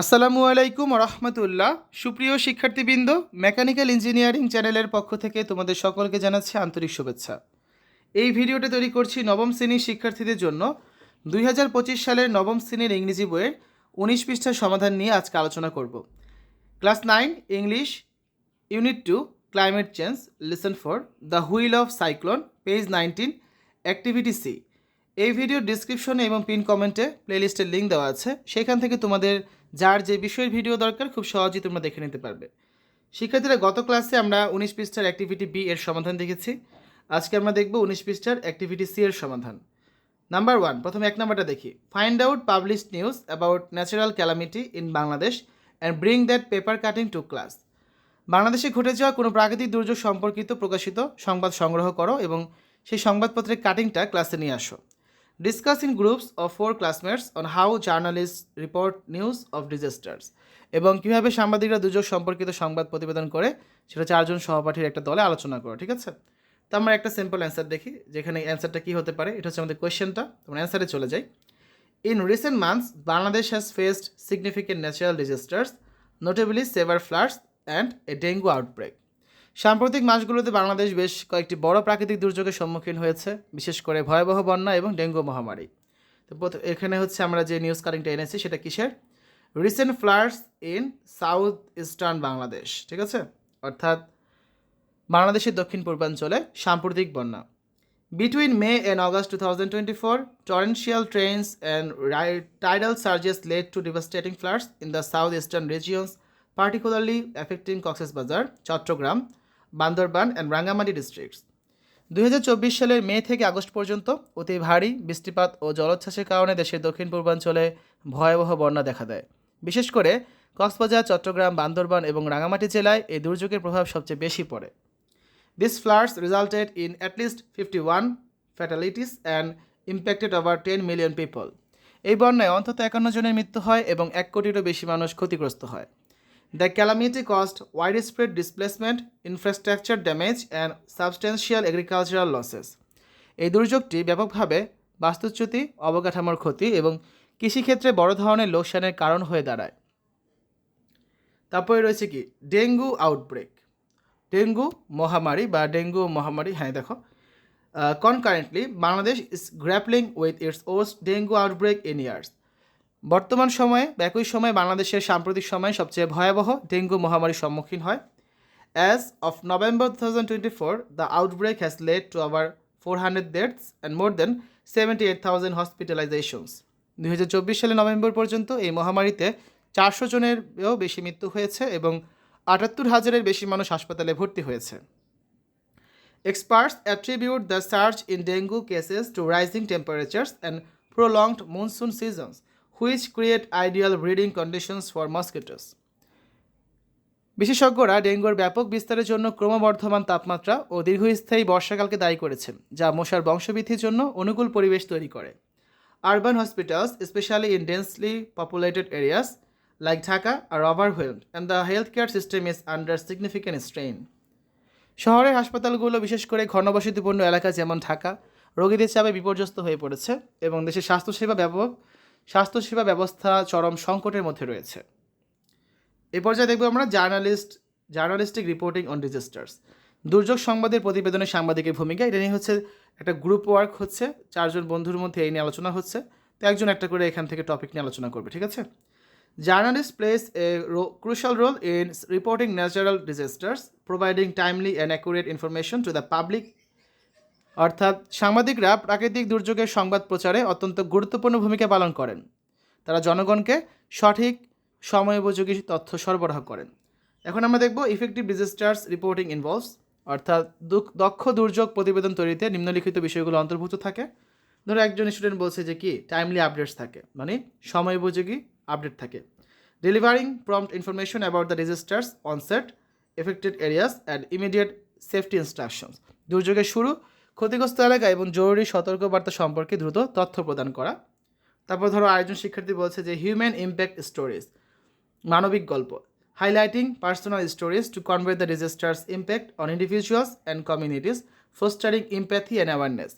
আসসালামু আলাইকুম রহমতুল্লাহ। সুপ্রিয় শিক্ষার্থীবৃন্দ, মেকানিক্যাল ইঞ্জিনিয়ারিং চ্যানেলের পক্ষ থেকে তোমাদের সকলকে জানাচ্ছি আন্তরিক শুভেচ্ছা। এই ভিডিওটা তৈরি করছি নবম শ্রেণির শিক্ষার্থীদের জন্য। দুই হাজার পঁচিশ সালের নবম শ্রেণির ইংরেজি বইয়ের উনিশ পৃষ্ঠার সমাধান নিয়ে আজকে আলোচনা করব। Class nine, English, unit two, climate change, lesson four, the wheel of cyclone, page nineteen, activity C. এই ভিডিওর ডিসক্রিপশনে এবং পিন কমেন্টে প্লেলিস্টের লিঙ্ক দেওয়া আছে। সেখান থেকে তোমাদের যার যে বিষয়ের ভিডিও দরকার, খুব সহজেই তোমরা দেখে নিতে পারবে। শিক্ষার্থীরা, গত ক্লাসে আমরা উনিশ পৃষ্ঠার অ্যাক্টিভিটি বি এর সমাধান দেখেছি। আজকে আমরা দেখব উনিশ পৃষ্ঠার অ্যাক্টিভিটি সি এর সমাধান। নাম্বার ওয়ান প্রথমে এক নাম্বারটা দেখি। Find out publish news about natural calamity in Bangladesh and bring that paper cutting to class বাংলাদেশে ঘটে যাওয়া কোনো প্রাকৃতিক দুর্যোগ সম্পর্কিত প্রকাশিত সংবাদ সংগ্রহ করো এবং সেই সংবাদপত্রের কাটিংটা ক্লাসে নিয়ে আসো। Discuss in groups of four classmates on how journalist report news of disasters এবং কীভাবে সাংবাদিকরা দুর্যোগ সম্পর্কিত সংবাদ প্রতিবেদন করে সেটা চারজন সহপাঠীর একটা দলে আলোচনা করো, ঠিক আছে? তো আমরা একটা সিম্পল অ্যান্সার দেখি, যেখানে অ্যান্সারটা কী হতে পারে? এটা হচ্ছে আমাদের কোয়েশ্চেনটা তোমরা অ্যান্সারে চলে যাই। In recent months Bangladesh has faced significant natural disasters notably severe floods and a dengue outbreak সাম্প্রতিক মাসগুলোতে বাংলাদেশ বেশ কয়েকটি বড় প্রাকৃতিক দুর্যোগের সম্মুখীন হয়েছে বিশেষ করে ভয়াবহ বন্যা এবং ডেঙ্গু মহামারী। তো এখানে হচ্ছে আমরা যে নিউজ কাটিংটা এনেছি সেটা কিসের? Recent floods in south eastern Bangladesh ঠিক আছে? অর্থাৎ বাংলাদেশের দক্ষিণ পূর্বাঞ্চলে সাম্প্রতিক বন্যা। Between May and August two thousand twenty four torrential rains and tidal surges led to devastating floods in the south eastern regions particularly affecting Bazar, Chattogram Bandarban and Rangamati districts দুই সালের মে থেকে আগস্ট পর্যন্ত অতি ভারী বৃষ্টিপাত ও জলোচ্ছ্বাসের কারণে দেশের দক্ষিণ পূর্বাঞ্চলে ভয়াবহ বন্যা দেখা দেয়। বিশেষ করে কক্সবাজার, চট্টগ্রাম, বান্দরবান এবং রাঙ্গামাটি জেলায় এই দুর্যোগের প্রভাব সবচেয়ে বেশি পড়ে। This floods resulted in at least fifty one fatalities and impacted over ten million people এই বন্যায় অন্তত একান্ন জনের মৃত্যু হয় এবং এক কোটিরও বেশি মানুষ ক্ষতিগ্রস্ত হয়। The calamity caused widespread displacement, infrastructure damage, and substantial agricultural losses. এই দুর্যোগটি ব্যাপকভাবে বাস্তুচ্যুতি অবকাঠামোর ক্ষতি এবং কৃষিক্ষেত্রে বড় ধরনের লোকসানের কারণ হয়ে দাঁড়ায়। তারপরে রয়েছে কি? ডেঙ্গু আউটব্রেক ডেঙ্গু মহামারী বা ডেঙ্গু মহামারী হ্যাঁ দেখো। Concurrently Bangladesh is grappling with its worst dengue outbreak in years বর্তমান সময়ে একই সময়ে বাংলাদেশের সাম্প্রতিক সময়ে সবচেয়ে ভয়াবহ ডেঙ্গু মহামারীর সম্মুখীন হয়। As of November two thousand twenty four the outbreak has led to over four hundred deaths and more than seventy eight thousand hospitalisations দুই হাজার চব্বিশ সালে নভেম্বর পর্যন্ত এই মহামারীতে চারশো জনেরও বেশি মৃত্যু হয়েছে এবং আটাত্তর হাজারের বেশি মানুষ হাসপাতালে ভর্তি হয়েছে। Experts attribute the surge in dengue cases to rising temperatures and prolonged monsoon seasons, which create ideal breeding conditions for mosquitoes. বিশেষজ্ঞরা ডেঙ্গুর ব্যাপক বিস্তারের জন্য ক্রমবর্ধমান তাপমাত্রা ও দীর্ঘস্থায়ী বর্ষাকালকে দায়ী করেছেন, যা মশার বংশবৃদ্ধির জন্য অনুকূল পরিবেশ তৈরি করে urban hospitals especially in densely populated areas like Dhaka are overwhelmed and the health care system is under significant strain শহরের হাসপাতালগুলো বিশেষ করে ঘনবসতিপূর্ণ এলাকা যেমন ঢাকা, রোগীদের চাপে বিপর্যস্ত হয়ে পড়েছে এবং দেশের স্বাস্থ্যসেবা ব্যাপক স্বাস্থ্যসেবা ব্যবস্থা চরম সংকটের মধ্যে রয়েছে। এ পর্যায়ে দেখব আমরা journalist journalistic reporting on disasters. দুর্যোগ সংবাদের প্রতিবেদনে সাংবাদিকের ভূমিকা এটা নিয়ে হচ্ছে একটা গ্রুপ ওয়ার্ক হচ্ছে চারজন বন্ধুর মধ্যে এই নিয়ে আলোচনা হচ্ছে। তো একজন একটা করে এখান থেকে টপিক নিয়ে আলোচনা করবে ঠিক আছে? Journalist plays a role in s- reporting natural disasters, providing timely and accurate information to the public. অর্থাৎ সাংবাদিকরা প্রাকৃতিক দুর্যোগের সংবাদ প্রচারে অত্যন্ত গুরুত্বপূর্ণ ভূমিকা পালন করেন। তারা জনগণকে সঠিক, সময়োপযোগী তথ্য সরবরাহ করেন। এখন আমরা দেখব ইফেক্টিভ ডিজাস্টার্স রিপোর্টিং ইনভলভস অর্থাৎ দক্ষ দুর্যোগ প্রতিবেদন তৈরিতে নিম্নলিখিত বিষয়গুলো অন্তর্ভুক্ত থাকে। ধরো একজন স্টুডেন্ট বলছে যে কি টাইমলি আপডেটস থাকে মানে সময়োপযোগী আপডেট থাকে। Delivering prompt information about the disasters onset affected areas and immediate safety instructions দুর্যোগের শুরু ক্ষতিগ্রস্ত এলাকা এবং জরুরি সতর্কবার্তা সম্পর্কে দ্রুত তথ্য প্রদান করা। তারপর ধরো আরেকজন শিক্ষার্থী বলছে যে হিউম্যান ইম্প্যাক্ট স্টোরিজ মানবিক গল্প highlighting personal stories to convey the disasters impact on individuals and communities fostering empathy and awareness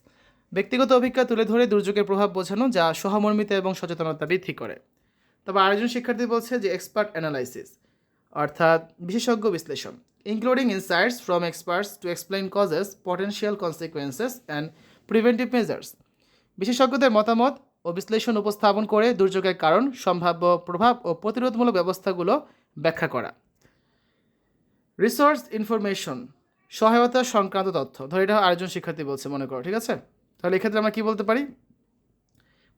ব্যক্তিগত অভিজ্ঞতা তুলে ধরে দুর্যোগের প্রভাব বোঝানো যা সহমর্মিতা এবং সচেতনতা বৃদ্ধি করে। তবে আরেকজন শিক্ষার্থী বলছে যে এক্সপার্ট অ্যানালাইসিস অর্থাৎ বিশেষজ্ঞ বিশ্লেষণ including insights from experts to explain causes potential consequences and preventive measures বিশেষজ্ঞদের মতামত ও বিশ্লেষণ উপস্থাপন করে দুর্যোগের কারণ, সম্ভাব্য প্রভাব ও প্রতিরোধমূলক ব্যবস্থাগুলো ব্যাখ্যা করা। রিসোর্স ইনফরমেশন সহায়তা সংক্রান্ত তথ্য। ধর এটা আরেকজন শিক্ষার্থী বলছে, মনে করো, ঠিক আছে? তাহলে এক্ষেত্রে আমরা কী বলতে পারি?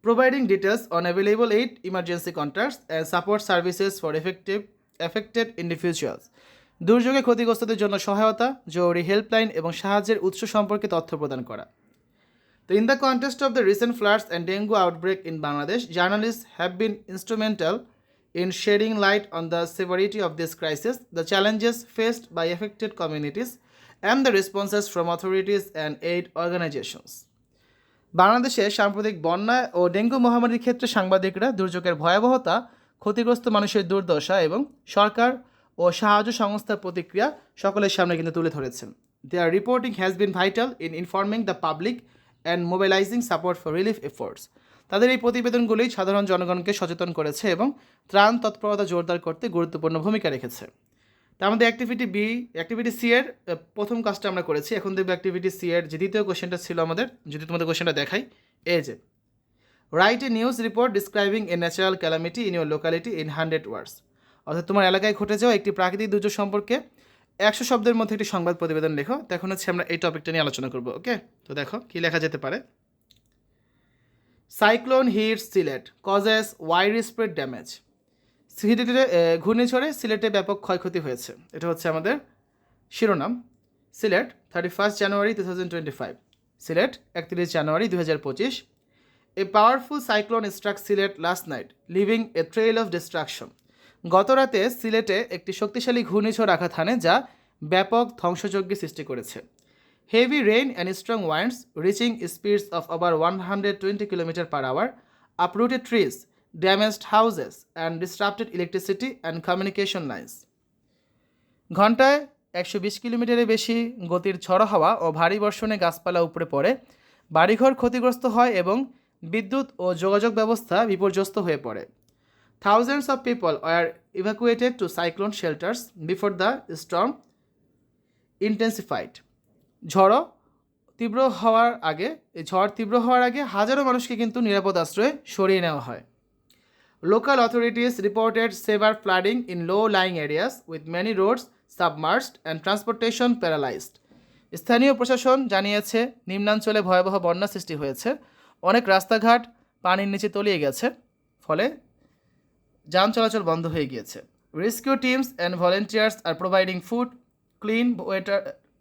Providing details on available aid, emergency contacts, and support services for effective, affected individuals দুর্যোগে ক্ষতিগ্রস্তদের জন্য সহায়তা জরুরি হেল্পলাইন এবং সাহায্যের উৎস সম্পর্কে তথ্য প্রদান করা তো in the context of the recent floods and dengue outbreak in Bangladesh journalist have been instrumental in shedding light on the severity of this crisis the challenges faced by affected communities, and the responses from authorities and aid organizations. বাংলাদেশে সাম্প্রতিক বন্যা ও dengue মহামারীর ক্ষেত্রে সাংবাদিকরা দুর্যোগের ভয়াবহতা ক্ষতিগ্রস্ত মানুষের দুর্দশা এবং সরকার ও সাহায্য সংস্থার প্রতিক্রিয়া সকলের সামনে কিন্তু তুলে ধরেছেন। Their reporting has been vital in informing the public and mobilising support for relief efforts তাদের এই প্রতিবেদনগুলি সাধারণ জনগণকে সচেতন করেছে এবং ত্রাণ তৎপরতা জোরদার করতে গুরুত্বপূর্ণ ভূমিকা রেখেছে। তা আমাদের অ্যাক্টিভিটি বি অ্যাক্টিভিটি সি এর প্রথম কাজটা আমরা করেছি। এখন দেখব অ্যাক্টিভিটি সি এর যে দ্বিতীয় কোশ্চেনটা ছিল আমাদের, যদি তোমাদের কোশ্চেনটা দেখাই। এই যে write a news report describing a natural calamity in your locality in hundred words অর্থাৎ তোমার এলাকায় ঘটে যাওয়া একটি প্রাকৃতিক দুর্যোগ সম্পর্কে একশো শব্দের মধ্যে একটি সংবাদ প্রতিবেদন লেখো। তো এখন হচ্ছে আমরা এই টপিকটা নিয়ে আলোচনা করব ওকে তো দেখো, কী লেখা যেতে পারে? Cyclone hit Sylhet causes widespread damage সিলেটে ঘূর্ণিঝড়ে সিলেটে ব্যাপক ক্ষয়ক্ষতি হয়েছে। এটা হচ্ছে আমাদের শিরোনাম। Sylhet thirty first January two thousand twenty five Sylhet, একত্রিশ জানুয়ারি দু হাজার পঁচিশ। A powerful cyclone struck Sylhet last night leaving a trail of destruction গত রাতে সিলেটে একটি শক্তিশালী ঘূর্ণিঝড় আঘাত হানে যা ব্যাপক ধ্বংসযজ্ঞের সৃষ্টি করেছে heavy rain and strong winds reaching speeds of over one hundred twenty kilometre per hour uprooted trees, damaged houses, and disrupted electricity and communication lines. ঘন্টায় একশো বিশ কিলোমিটারের বেশি গতির ঝড়ো হাওয়া ও ভারী বর্ষণে গাছপালা উপড়ে পড়ে বাড়িঘর ক্ষতিগ্রস্ত হয় এবং বিদ্যুৎ ও যোগাযোগ ব্যবস্থা বিপর্যস্ত হয়ে পড়ে thousands of people were evacuated to cyclone shelters before the storm intensified ঝড়ো তীব্র হওয়ার আগে, এই ঝড় তীব্র হওয়ার আগে হাজারো মানুষকে কিন্তু নিরাপদ আশ্রয়ে সরিয়ে নেওয়া হয়। Local authorities reported severe flooding in low lying areas with many roads submerged and transportation paralysed স্থানীয় প্রশাসন জানিয়েছে, নিম্নাঞ্চলে ভয়াবহ বন্যা সৃষ্টি হয়েছে। অনেক রাস্তাঘাট পানির নিচে তলিয়ে গেছে। ফলে যান চলাচল বন্ধ হয়ে গিয়েছে। Rescue teams and volunteers are providing food clean water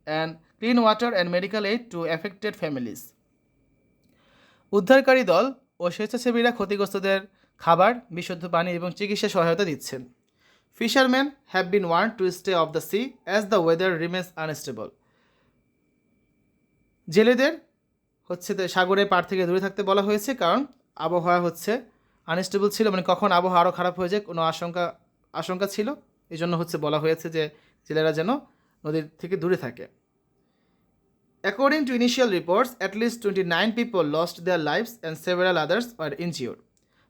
and clean water and medical aid to affected families উদ্ধারকারী দল ও স্বেচ্ছাসেবীরা ক্ষতিগ্রস্তদের খাবার, বিশুদ্ধ পানি এবং চিকিৎসা সহায়তা দিচ্ছেন। Fisherman have been warned to stay off the sea as the weather remains unstable জেলেদের হচ্ছে সাগরের পার থেকে দূরে থাকতে বলা হয়েছে, কারণ আবহাওয়া হচ্ছে আনস্টেবল ছিল মানে কখন আবহাওয়া আরও খারাপ হয়ে যায় কোনো আশঙ্কা আশঙ্কা ছিল? এই জন্য হচ্ছে বলা হয়েছে যে জেলেরা যেন নদীর থেকে দূরে থাকে। According to initial reports, at least 29 people lost their lives and several others R injured.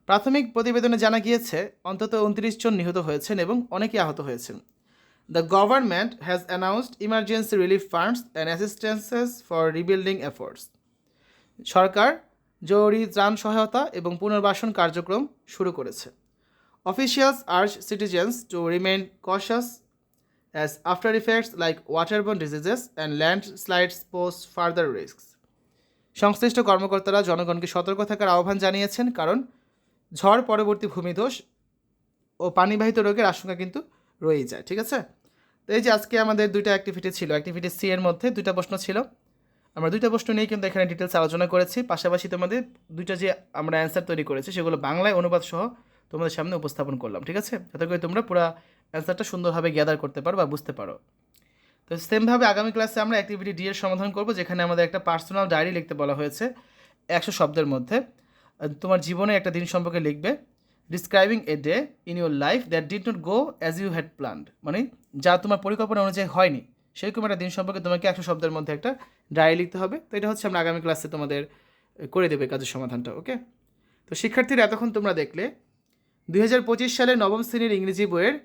প্রাথমিক প্রতিবেদনে জানা গিয়েছে অন্তত উনত্রিশ জন নিহত হয়েছেন এবং অনেকে আহত হয়েছেন। The government has announced emergency relief funds and assistances for rebuilding efforts সরকার জরুরি ত্রাণ সহায়তা এবং পুনর্বাসন কার্যক্রম শুরু করেছে। Officials urge citizens to remain cautious as after effects like waterborne diseases and landslides pose further risks. সংশ্লিষ্ট কর্মকর্তারা জনগণকে সতর্ক থাকার আহ্বান জানিয়েছেন কারণ ঝড় পরবর্তী ভূমিধস ও পানিবাহিত রোগের আশঙ্কা কিন্তু রয়েই যায়, ঠিক আছে? তো এই যে আজকে আমাদের দুইটা অ্যাক্টিভিটি ছিল অ্যাক্টিভিটি সি এর মধ্যে দুইটা প্রশ্ন ছিল। আমরা দুইটা প্রশ্ন নিয়ে কিন্তু এখানে ডিটেলস আলোচনা করেছি। পাশাপাশি তোমাদের দুইটা যে আমরা অ্যান্সার তৈরি করেছি, সেগুলো বাংলায় অনুবাদ সহ তোমাদের সামনে উপস্থাপন করলাম, ঠিক আছে? যাতে করে তোমরা পুরো অ্যান্সারটা সুন্দরভাবে গ্যাদার করতে পারো বা বুঝতে পারো। তো সেমভাবে আগামী ক্লাসে আমরা অ্যাক্টিভিটি ডি এর সমাধান করব, যেখানে আমাদের একটা পার্সোনাল ডায়েরি লিখতে বলা হয়েছে, একশো শব্দের মধ্যে। তোমার জীবনে একটা দিন সম্পর্কে লিখবে describing a day in your life that did not go as you had planned মানে যা তোমার পরিকল্পনা অনুযায়ী হয়নি। সেরকম একটা দিন সম্পর্কে তোমাকে একশো শব্দের মধ্যে একটা ডায়েরি লিখতে হবে। তো এটা হচ্ছে আমরা আগামী ক্লাসে তোমাদের করে দেবে কাজের সমাধানটা, ওকে? তো শিক্ষার্থীরা, এতক্ষণ তোমরা দেখলে, দুই সালে নবম শ্রেণির ইংরেজি বইয়ের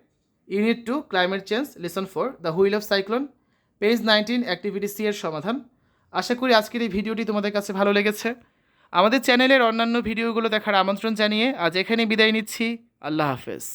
unit two climate change lesson four the wheel of cyclone page nineteen activity C এর সমাধান। আশা করি আজকের এই ভিডিওটি তোমাদের কাছে ভালো লেগেছে। আমাদের চ্যানেলের অন্যান্য ভিডিওগুলো দেখার আমন্ত্রণ জানিয়ে আজ এখানে বিদায় নিচ্ছি। আল্লাহ হাফেজ।